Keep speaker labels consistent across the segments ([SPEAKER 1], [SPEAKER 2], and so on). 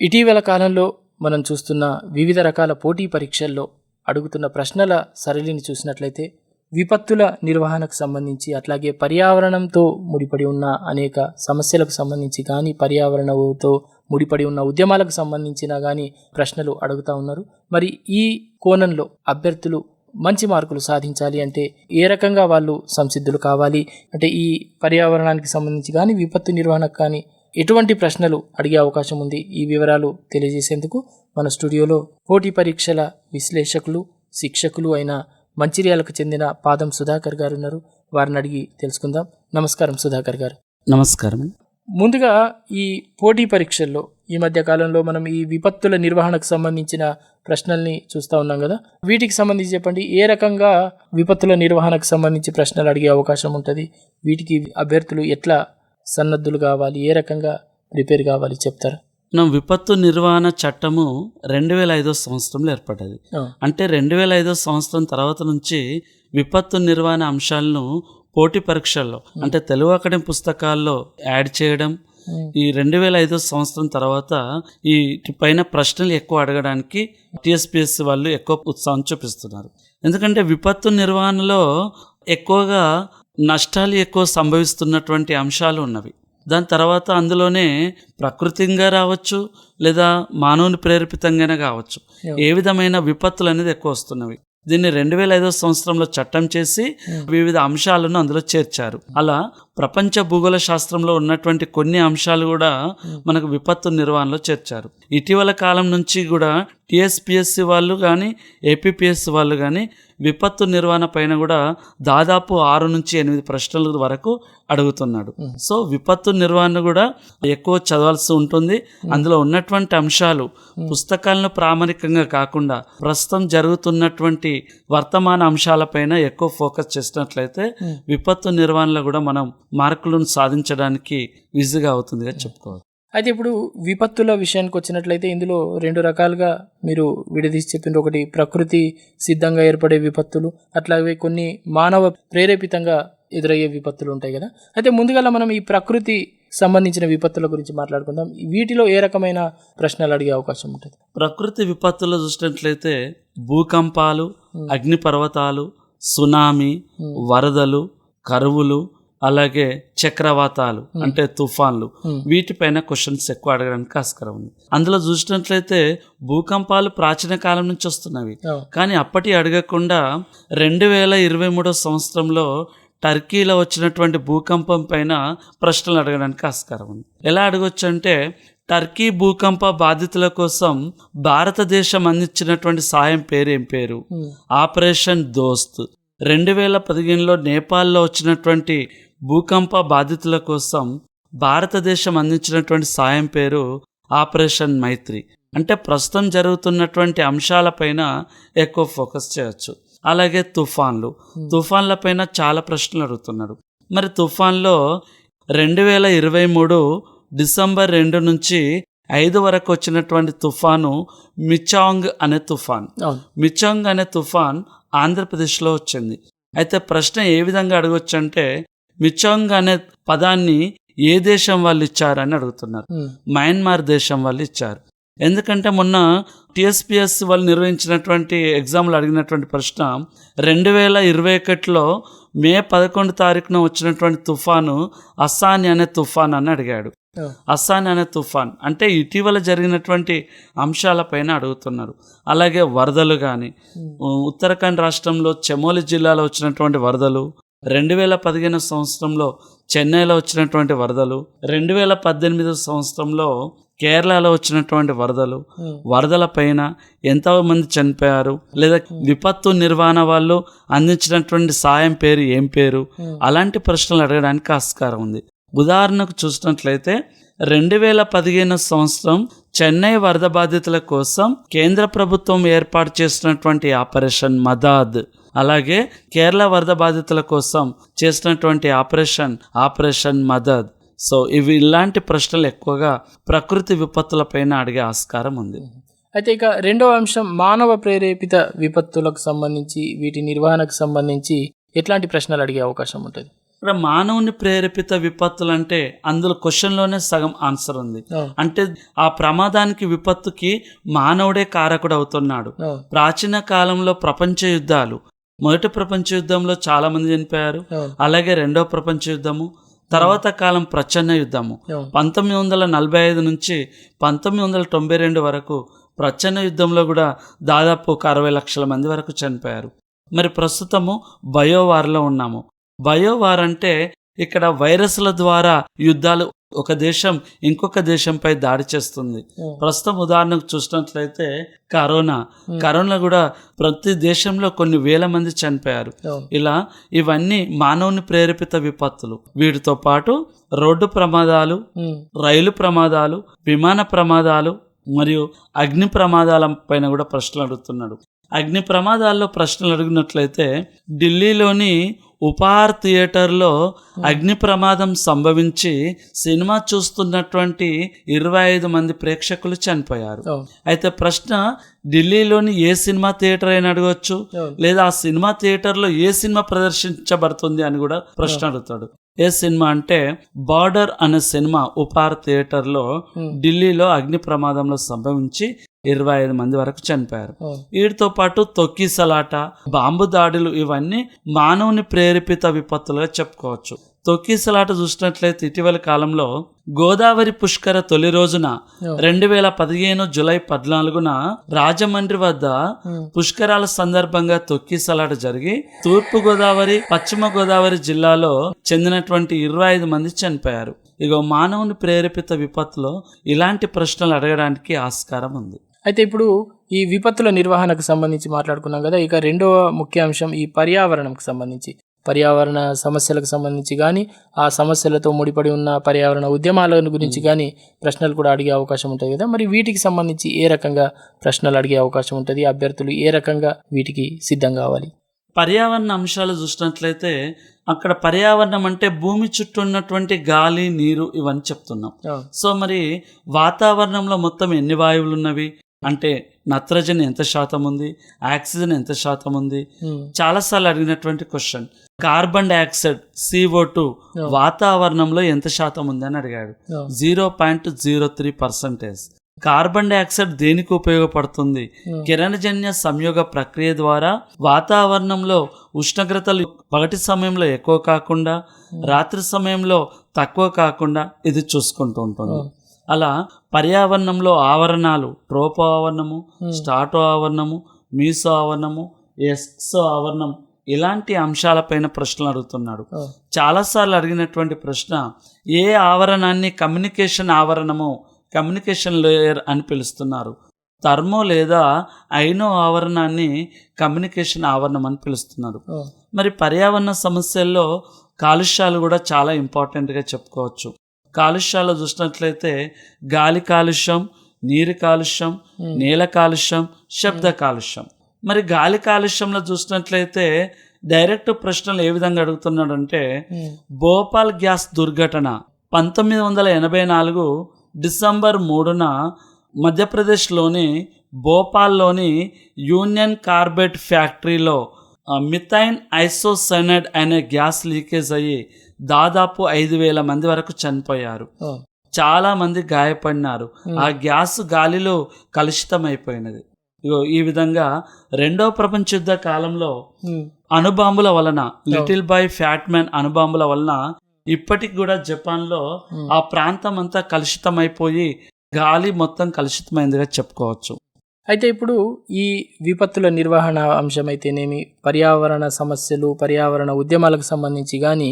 [SPEAKER 1] ఇటీవల కాలంలో మనం చూస్తున్న వివిధ రకాల పోటీ పరీక్షల్లో అడుగుతున్న ప్రశ్నల సరళిని చూసినట్లయితే విపత్తుల నిర్వహణకు సంబంధించి అట్లాగే పర్యావరణంతో ముడిపడి ఉన్న అనేక సమస్యలకు సంబంధించి కానీ పర్యావరణతో ముడిపడి ఉన్న ఉద్యమాలకు సంబంధించిన కానీ ప్రశ్నలు అడుగుతా ఉన్నారు. మరి ఈ కోణంలో అభ్యర్థులు మంచి మార్కులు సాధించాలి అంటే ఏ రకంగా వాళ్ళు సంసిద్ధులు కావాలి? అంటే ఈ పర్యావరణానికి సంబంధించి కానీ విపత్తు నిర్వహణకు కానీ ఎటువంటి ప్రశ్నలు అడిగే అవకాశం ఉంది. ఈ వివరాలు తెలియజేసేందుకు మన స్టూడియోలో పోటీ పరీక్షల విశ్లేషకులు శిక్షకులు అయిన మంచిర్యాలకు చెందిన పాదం సుధాకర్ గారు ఉన్నారు వారిని అడిగి తెలుసుకుందాం. నమస్కారం సుధాకర్ గారు.
[SPEAKER 2] నమస్కారం.
[SPEAKER 1] ముందుగా ఈ పోటీ పరీక్షల్లో ఈ మధ్య కాలంలో మనం ఈ విపత్తుల నిర్వహణకు సంబంధించిన ప్రశ్నల్ని చూస్తూ ఉన్నాం కదా. వీటికి సంబంధించి చెప్పండి. ఏ రకంగా విపత్తుల నిర్వహణకు సంబంధించి ప్రశ్నలు అడిగే అవకాశం ఉంటుంది? వీటికి అభ్యర్థులు ఎట్లా సన్నద్ధులు కావాలి ఏ రకంగా ప్రిపేర్ కావాలి చెప్తారా?
[SPEAKER 2] మనం విపత్తు నిర్వహణ చట్టము రెండు వేల ఐదో సంవత్సరంలో ఏర్పడ్డది. అంటే రెండు వేల ఐదో సంవత్సరం తర్వాత నుంచి విపత్తు నిర్వహణ అంశాలను పోటీ పరీక్షల్లో అంటే తెలుగు అకాడమీ పుస్తకాల్లో యాడ్ చేయడం ఈ రెండు వేల ఐదో సంవత్సరం తర్వాత ఈ పైన ప్రశ్నలు ఎక్కువ అడగడానికి టిఎస్పిఎస్ వాళ్ళు ఎక్కువ ఉత్సాహం చూపిస్తున్నారు. ఎందుకంటే విపత్తు నిర్వహణలో ఎక్కువగా నష్టాలు ఎక్కువ సంభవిస్తున్నటువంటి అంశాలు ఉన్నవి. దాని తర్వాత అందులోనే ప్రకృతిగా రావచ్చు లేదా మానవుని ప్రేరేపితంగానే కావచ్చు. ఏ విధమైన విపత్తులు అనేది ఎక్కువ వస్తున్నవి. దీన్ని రెండు వేల ఐదో సంవత్సరంలో చట్టం చేసి వివిధ అంశాలను అందులో చేర్చారు. అలా ప్రపంచ భూగోళ శాస్త్రంలో ఉన్నటువంటి కొన్ని అంశాలు కూడా మనకు విపత్తు నిర్వహణలో చేర్చారు. ఇటీవల కాలం నుంచి కూడా టీఎస్పిఎస్సి వాళ్ళు కానీ ఏపీపీఎస్సి వాళ్ళు కానీ విపత్తు నిర్వహణ పైన కూడా దాదాపు ఆరు నుంచి ఎనిమిది ప్రశ్నల వరకు అడుగుతున్నాడు. సో విపత్తు నిర్వహణ కూడా ఎక్కువ చదవాల్సి ఉంటుంది. అందులో ఉన్నటువంటి అంశాలు పుస్తకాలను ప్రామాణికంగా కాకుండా ప్రస్తుతం జరుగుతున్నటువంటి వర్తమాన అంశాలపైన ఎక్కువ ఫోకస్ చేసినట్లయితే విపత్తు నిర్వహణలో కూడా మనం మార్కులను సాధించడానికి ఈజీగా అవుతుందిగా చెప్పుకోవచ్చు.
[SPEAKER 1] అయితే ఇప్పుడు విపత్తుల విషయానికి వచ్చినట్లయితే ఇందులో రెండు రకాలుగా మీరు విడదీసి చెప్పింది ఒకటి ప్రకృతి సిద్ధంగా ఏర్పడే విపత్తులు అట్లాగే కొన్ని మానవ ప్రేరేపితంగా ఎదురయ్యే విపత్తులు ఉంటాయి కదా. అయితే ముందుగా మనం ఈ ప్రకృతి సంబంధించిన విపత్తుల గురించి మాట్లాడుకుందాం. వీటిలో ఏ రకమైన ప్రశ్నలు అడిగే అవకాశం ఉంటుంది?
[SPEAKER 2] ప్రకృతి విపత్తులు చూసినట్లయితే భూకంపాలు అగ్నిపర్వతాలు సునామీ వరదలు కరువులు అలాగే చక్రవాతాలు అంటే తుఫాన్లు వీటిపైన క్వశ్చన్స్ ఎక్కువ అడగడానికి ఆస్కారం ఉంది. అందులో చూసినట్లయితే భూకంపాలు ప్రాచీన కాలం నుంచి వస్తున్నవి.
[SPEAKER 1] ఆ,
[SPEAKER 2] కానీ అప్పటి అడగకుండా రెండు వేల ఇరవై మూడో సంవత్సరంలో టర్కీలో వచ్చినటువంటి భూకంపం పైన ప్రశ్నలు అడగడానికి ఆస్కారం ఉంది. ఎలా అడగొచ్చు అంటే టర్కీ భూకంప బాధితుల కోసం భారతదేశం అందించినటువంటి సాయం పేరు ఏం పేరు?
[SPEAKER 1] ఉమ్,
[SPEAKER 2] ఆపరేషన్ దోస్త్. రెండు వేల పదిహేనులో నేపాల్లో వచ్చినటువంటి భూకంప బాధితుల కోసం భారతదేశం అందించినటువంటి సాయం పేరు ఆపరేషన్ మైత్రి. అంటే ప్రస్తుతం జరుగుతున్నటువంటి అంశాలపైన ఎక్కువ ఫోకస్ చేయొచ్చు. అలాగే తుఫాన్లు. తుఫాన్లపైన చాలా ప్రశ్నలు అడుగుతున్నాడు మరి తుఫాన్లో రెండు వేల ఇరవై మూడు డిసెంబర్ రెండు నుంచి ఐదు వరకు వచ్చినటువంటి తుఫాను మిచాంగ్ అనే తుఫాన్. మిచాంగ్ అనే తుఫాన్ ఆంధ్రప్రదేశ్లో వచ్చింది. అయితే ప్రశ్న ఏ విధంగా అడగొచ్చు అంటే మిచాంగ్ అనే పదాన్ని ఏ దేశం వాళ్ళు ఇచ్చారని అడుగుతున్నారు. మయన్మార్ దేశం వాళ్ళు ఇచ్చారు. ఎందుకంటే మొన్న టిఎస్పిఎస్ వాళ్ళు నిర్వహించినటువంటి ఎగ్జామ్లు అడిగినటువంటి ప్రశ్న రెండు వేల ఇరవై ఒకటిలో మే పదకొండు తారీఖున వచ్చినటువంటి తుఫాను అస్సాని అనే తుఫాన్ అని అడిగాడు. అస్సాన్ అనే తుఫాన్ అంటే ఇటీవల జరిగినటువంటి అంశాలపైన అడుగుతున్నారు. అలాగే వరదలు కానీ ఉత్తరాఖండ్ రాష్ట్రంలో చమోలి జిల్లాలో వచ్చినటువంటి వరదలు రెండు వేల పదిహేను సంవత్సరంలో చెన్నైలో వచ్చినటువంటి వరదలు రెండు వేల పద్దెనిమిది సంవత్సరంలో కేరళలో వచ్చినటువంటి వరదలు వరదల పైన ఎంతో మంది చనిపోయారు లేదా విపత్తు నిర్వహణ వాళ్ళు అందించినటువంటి సాయం పేరు ఏం పేరు అలాంటి ప్రశ్నలు అడగడానికి ఆస్కారం ఉంది. ఉదాహరణకు చూసినట్లయితే రెండు వేల పదిహేను సంవత్సరం చెన్నై వరద బాధితుల కోసం కేంద్ర ప్రభుత్వం ఏర్పాటు చేసినటువంటి ఆపరేషన్ మదాద్. అలాగే కేరళ వరద బాధితుల కోసం చేసినటువంటి ఆపరేషన్ ఆపరేషన్ మదద్. సో ఇవి ఇలాంటి ప్రశ్నలు ఎక్కువగా ప్రకృతి విపత్తులపైన అడిగే ఆస్కారం ఉంది.
[SPEAKER 1] అయితే ఇక రెండవ అంశం మానవ ప్రేరేపిత విపత్తులకు సంబంధించి వీటి నిర్వహణకు సంబంధించి ఎట్లాంటి ప్రశ్నలు అడిగే అవకాశం ఉంటుంది?
[SPEAKER 2] ఇక్కడ మానవుని ప్రేరేపిత విపత్తులు అంటే అందులో క్వశ్చన్లోనే సగం ఆన్సర్ ఉంది. అంటే ఆ ప్రమాదానికి విపత్తుకి మానవుడే కారకుడు అవుతున్నాడు. ప్రాచీన కాలంలో ప్రపంచ యుద్ధాలు మొదటి ప్రపంచ యుద్ధంలో చాలా మంది చనిపోయారు. అలాగే రెండో ప్రపంచ యుద్ధము తర్వాత కాలం ప్రచన్న యుద్ధము. పంతొమ్మిది వందల నలభై ఐదు నుంచి పంతొమ్మిది వందల తొంభై రెండు వరకు ప్రచన్న యుద్ధంలో కూడా దాదాపు ఒక అరవై లక్షల మంది వరకు చనిపోయారు. మరి ప్రస్తుతము బయోవార్లో ఉన్నాము. బయోవార్ అంటే ఇక్కడ వైరస్ల ద్వారా యుద్ధాలు ఒక దేశం ఇంకొక దేశంపై దాడి చేస్తుంది. ప్రస్తుతం ఉదాహరణకు చూసినట్లయితే కరోనా. కరోనా కూడా ప్రతి దేశంలో కొన్ని వేల మంది చనిపోయారు. ఇలా ఇవన్నీ మానవుని ప్రేరేపిత విపత్తులు. వీటితో పాటు రోడ్డు ప్రమాదాలు రైలు ప్రమాదాలు విమాన ప్రమాదాలు మరియు అగ్ని ప్రమాదాల పైన కూడా ప్రశ్నలు అడుగుతున్నాడు. అగ్ని ప్రమాదాల్లో ప్రశ్నలు అడిగినట్లయితే ఢిల్లీలోని ఉపహార్ థియేటర్లో అగ్ని ప్రమాదం సంభవించి సినిమా చూస్తున్నటువంటి ఇరవై ఐదు మంది ప్రేక్షకులు చనిపోయారు. అయితే ప్రశ్న ఢిల్లీలోని ఏ సినిమా థియేటర్ అయినా అడగవచ్చు లేదా ఆ సినిమా థియేటర్లో ఏ సినిమా ప్రదర్శించబడుతుంది అని కూడా ప్రశ్న అడుగుతాడు. ఏ సినిమా అంటే బార్డర్ అనే సినిమా ఉపహార్ థియేటర్లో ఢిల్లీలో అగ్ని ప్రమాదంలో సంభవించి ఇరవై ఐదు మంది వరకు చనిపోయారు. వీటితో పాటు తొక్కిసలాట బాంబు దాడులు ఇవన్నీ మానవుని ప్రేరేపిత విపత్తులుగా చెప్పుకోవచ్చు. తొక్కిసలాట చూసినట్లయితే ఇటీవల కాలంలో గోదావరి పుష్కర తొలి రోజున రెండు వేల పదిహేను జులై పద్నాలుగున రాజమండ్రి వద్ద పుష్కరాల సందర్భంగా తొక్కిసలాట జరిగి తూర్పు గోదావరి పశ్చిమ గోదావరి జిల్లాలో చెందినటువంటి ఇరవై ఐదు మంది చనిపోయారు. ఇగో మానవుని ప్రేరేపిత విపత్తులో ఇలాంటి ప్రశ్నలు అడగడానికి ఆస్కారం ఉంది.
[SPEAKER 1] అయితే ఇప్పుడు ఈ విపత్తుల నిర్వహణకు సంబంధించి మాట్లాడుకున్నాం కదా ఇక రెండవ ముఖ్య అంశం ఈ పర్యావరణంకి సంబంధించి. పర్యావరణ సమస్యలకు సంబంధించి కానీ ఆ సమస్యలతో ముడిపడి ఉన్న పర్యావరణ ఉద్యమాల గురించి కానీ ప్రశ్నలు కూడా అడిగే అవకాశం ఉంటుంది కదా. మరి వీటికి సంబంధించి ఏ రకంగా ప్రశ్నలు అడిగే అవకాశం ఉంటుంది? అభ్యర్థులు ఏ రకంగా వీటికి సిద్ధం కావాలి?
[SPEAKER 2] పర్యావరణ అంశాలు చూసినట్లయితే అక్కడ పర్యావరణం అంటే భూమి చుట్టూ ఉన్నటువంటి గాలి నీరు ఇవన్నీ చెప్తున్నాం. సో మరి వాతావరణంలో మొత్తం ఎన్ని వాయువులు ఉన్నవి? అంటే నత్రజని ఎంత శాతం ఉంది? ఆక్సిజన్ ఎంత శాతం ఉంది?
[SPEAKER 1] ఉమ్,
[SPEAKER 2] చాలాసార్లు అడిగినటువంటి question. Carbon dioxide C O
[SPEAKER 1] Yeah.
[SPEAKER 2] వాతావరణంలో ఎంత శాతం ఉంది అని అడిగాడు. Zero point zero three percentage carbon dioxide దేనికి ఉపయోగపడుతుంది?
[SPEAKER 1] ఉమ్,
[SPEAKER 2] కిరణజన్య సంయోగ ప్రక్రియ ద్వారా వాతావరణంలో ఉష్ణోగ్రతలు పగటి సమయంలో ఎక్కువ కాకుండా రాత్రి సమయంలో తక్కువ కాకుండా ఇది చూసుకుంటూ ఉంటుంది. అలా పర్యావరణంలో ఆవరణాలు ట్రోపో ఆవరణము
[SPEAKER 1] Hmm.
[SPEAKER 2] స్టాటో ఆవరణము మీసో ఆవరణము ఎక్సో ఆవరణం ఇలాంటి అంశాలపైన ప్రశ్నలు అడుగుతున్నాడు.
[SPEAKER 1] అవును
[SPEAKER 2] చాలాసార్లు అడిగినటువంటి ప్రశ్న ఏ ఆవరణాన్ని కమ్యూనికేషన్ ఆవరణము కమ్యూనికేషన్ లేయర్ అని పిలుస్తున్నారు? థర్మో లేదా ఐనో ఆవరణాన్ని కమ్యూనికేషన్ ఆవరణం అని పిలుస్తున్నారు.
[SPEAKER 1] అవును
[SPEAKER 2] మరి పర్యావరణ సమస్యల్లో కాలుష్యాలు కూడా చాలా ఇంపార్టెంట్గా చెప్పుకోవచ్చు. కాలుష్యాలు చూసినట్లయితే గాలి కాలుష్యం నీరు కాలుష్యం
[SPEAKER 1] ఉమ్,
[SPEAKER 2] నేల కాలుష్యం శబ్ద కాలుష్యం. మరి గాలి కాలుష్యంలో చూసినట్లయితే డైరెక్ట్ ప్రశ్నలు ఏ విధంగా అడుగుతున్నాడంటే
[SPEAKER 1] ఉమ్,
[SPEAKER 2] భోపాల్ గ్యాస్ దుర్ఘటన పంతొమ్మిది వందల ఎనభై నాలుగు డిసెంబర్ మూడున మధ్యప్రదేశ్లోని భోపాల్లోని యూనియన్ కార్బెట్ ఫ్యాక్టరీలో మిథైన్ ఐసోసైనైడ్ అనే గ్యాస్ లీకేజ్ అయ్యి దాదాపు ఐదు వేల మంది వరకు చనిపోయారు. చాలా మంది గాయపడినారు. ఆ గ్యాస్ గాలిలో కలుషితమైపోయినది. ఇగో ఈ విధంగా రెండో ప్రపంచ యుద్ధ కాలంలో అణుబాంబుల వలన లిటిల్ బాయ్ ఫ్యాట్ మ్యాన్ అణుబాంబుల వలన ఇప్పటికి కూడా జపాన్లో
[SPEAKER 1] ఉమ్.
[SPEAKER 2] ఆ ప్రాంతం అంతా కలుషితమైపోయి గాలి మొత్తం కలుషితమైందిగా చెప్పుకోవచ్చు.
[SPEAKER 1] అయితే ఇప్పుడు ఈ విపత్తుల నిర్వహణ అంశం అయితేనేమి పర్యావరణ సమస్యలు పర్యావరణ ఉద్యమాలకు సంబంధించి కానీ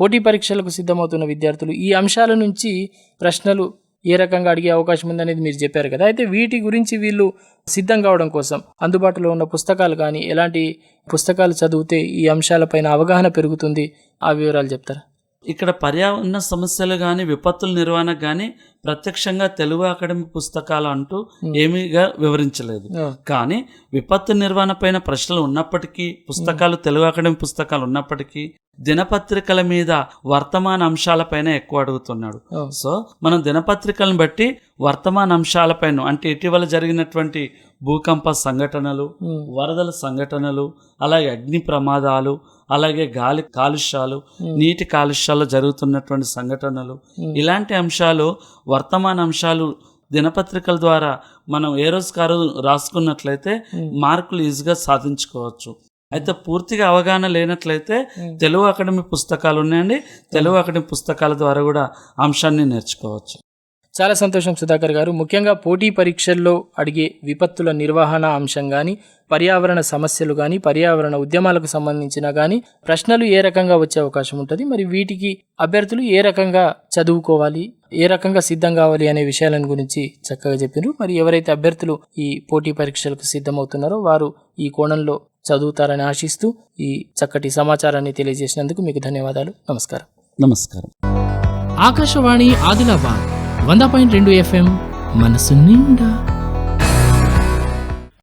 [SPEAKER 1] పోటీ పరీక్షలకు సిద్ధమవుతున్న విద్యార్థులు ఈ అంశాల నుంచి ప్రశ్నలు ఏ రకంగా అడిగే అవకాశం ఉందనేది మీరు చెప్పారు కదా. అయితే వీటి గురించి వీళ్ళు సిద్ధం కావడం కోసం అందుబాటులో ఉన్న పుస్తకాలు కానీ ఎలాంటి పుస్తకాలు చదివితే ఈ అంశాలపైన అవగాహన పెరుగుతుంది ఆ వివరాలు చెప్తారా?
[SPEAKER 2] ఇక్కడ పర్యావరణ సమస్యలు కానీ విపత్తుల నిర్వహణ కానీ ప్రత్యక్షంగా తెలుగు అకాడమీ పుస్తకాలు అంటూ ఏమీగా వివరించలేదు. కానీ విపత్తు నిర్వహణ పైన ప్రశ్నలు ఉన్నప్పటికీ పుస్తకాలు తెలుగు అకాడమీ పుస్తకాలు ఉన్నప్పటికీ దినపత్రికల మీద వర్తమాన అంశాలపైన ఎక్కువ అడుగుతున్నాడు.
[SPEAKER 1] ఆ,
[SPEAKER 2] సో మనం దినపత్రికలను బట్టి వర్తమాన అంశాలపైన అంటే ఇటీవల జరిగినటువంటి భూకంప సంఘటనలు
[SPEAKER 1] ఉమ్,
[SPEAKER 2] వరదల సంఘటనలు అలాగే అగ్ని ప్రమాదాలు అలాగే గాలి కాలుష్యాలు నీటి కాలుష్యాలు జరుగుతున్నటువంటి సంఘటనలు. ఇలాంటి అంశాలు వర్తమాన అంశాలు దినపత్రికల ద్వారా మనం ఏ రోజు కారు రాసుకున్నట్లయితే. మార్కులు ఈజీగా సాధించుకోవచ్చు అయితే పూర్తిగా అవగాహన లేనట్లయితే. తెలుగు అకాడమీ పుస్తకాలు ఉన్నాయండి తెలుగు అకాడమీ పుస్తకాల ద్వారా కూడా అంశాన్ని నేర్చుకోవచ్చు
[SPEAKER 1] చాలా సంతోషం సుధాకర్ గారు. ముఖ్యంగా పోటీ పరీక్షల్లో అడిగే విపత్తుల నిర్వహణ అంశం కానీ పర్యావరణ సమస్యలు కానీ పర్యావరణ ఉద్యమాలకు సంబంధించిన కానీ ప్రశ్నలు ఏ రకంగా వచ్చే అవకాశం ఉంటుంది? మరి వీటికి అభ్యర్థులు ఏ రకంగా చదువుకోవాలి? ఏ రకంగా సిద్ధం కావాలి అనే విషయాలను గురించి చక్కగా చెప్పారు మరి ఎవరైతే అభ్యర్థులు ఈ పోటీ పరీక్షలకు సిద్ధమవుతున్నారో వారు ఈ కోణంలో చదువుతారని ఆశిస్తూ ఈ చక్కటి సమాచారాన్ని తెలియజేసినందుకు మీకు ధన్యవాదాలు. నమస్కారం.
[SPEAKER 2] నమస్కారం.
[SPEAKER 1] ఆకాశవాణి ఆదిలాబాద్. వంద పాయింట్ రెండు ఎఫ్ఎం మనసు నిండా.